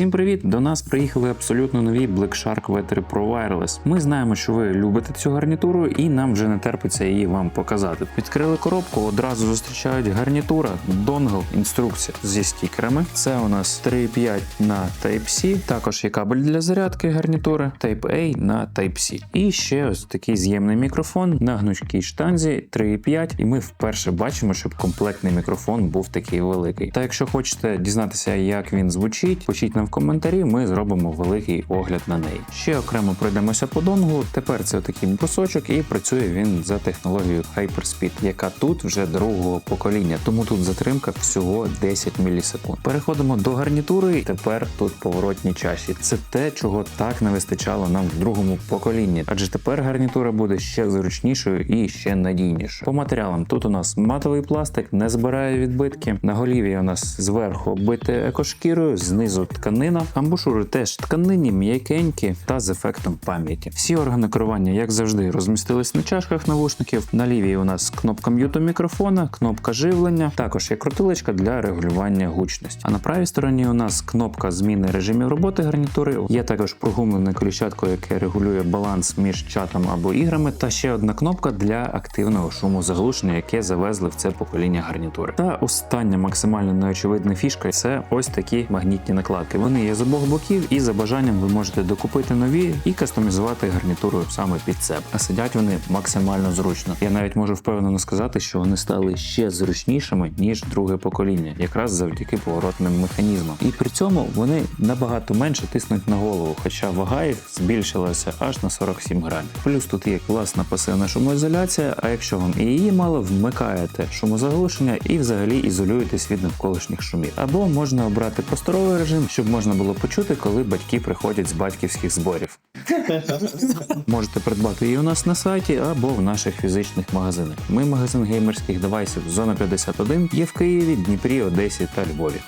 Всім привіт! До нас приїхали абсолютно нові Black Shark V3 Pro Wireless. Ми знаємо, що ви любите цю гарнітуру, і нам вже не терпиться її вам показати. Відкрили коробку, одразу зустрічають гарнітура, донгл, інструкція зі стікерами. Це у нас 3.5 на Type-C, також є кабель для зарядки гарнітури, Type-A на Type-C. І ще ось такий з'ємний мікрофон на гнучкій штанзі 3.5. І ми вперше бачимо, щоб комплектний мікрофон був такий великий. Та якщо хочете дізнатися, як він звучить, пишіть нам коментарі, ми зробимо великий огляд на неї. Ще окремо пройдемося по донгу. Тепер це такий брусочок, і працює він за технологією Hyperspeed, яка тут вже другого покоління. Тому тут затримка всього 10 мілісекунд. Переходимо до гарнітури. Тепер тут поворотні чаші. Це те, чого так не вистачало нам в другому поколінні, адже тепер гарнітура буде ще зручнішою і ще надійнішою. По матеріалам тут у нас матовий пластик, не збирає відбитки. На голів'ї у нас зверху оббите екошкірою, знизу тканина. Амбушури теж тканині, м'якенькі та з ефектом пам'яті. Всі органи керування, як завжди, розмістились на чашках навушників. На лівій у нас кнопка м'юту мікрофона, кнопка живлення. Також є крутилочка для регулювання гучності. А на правій стороні у нас кнопка зміни режимів роботи гарнітури. Є також прогумлене коліщатко, яке регулює баланс між чатом або іграми. Та ще одна кнопка для активного шумозаглушення, яке завезли в це покоління гарнітури. Та остання максимально неочевидна фішка це ось такі магнітні накладки. Вони є з обох боків, і за бажанням ви можете докупити нові і кастомізувати гарнітуру саме під себе. А сидять вони максимально зручно. Я навіть можу впевнено сказати, що вони стали ще зручнішими ніж друге покоління, якраз завдяки поворотним механізмам. І при цьому вони набагато менше тиснуть на голову, хоча вага їх збільшилася аж на 47 грамів. Плюс тут є класна пасивна шумоізоляція. А якщо вам і її мало, вмикаєте шумозаглушення і взагалі ізолюєтесь від навколишніх шумів. Або можна обрати просторовий режим, щоб можна було почути, коли батьки приходять з батьківських зборів. Можете придбати її у нас на сайті або в наших фізичних магазинах. Ми магазин геймерських девайсів Зона 51 є в Києві, Дніпрі, Одесі та Львові.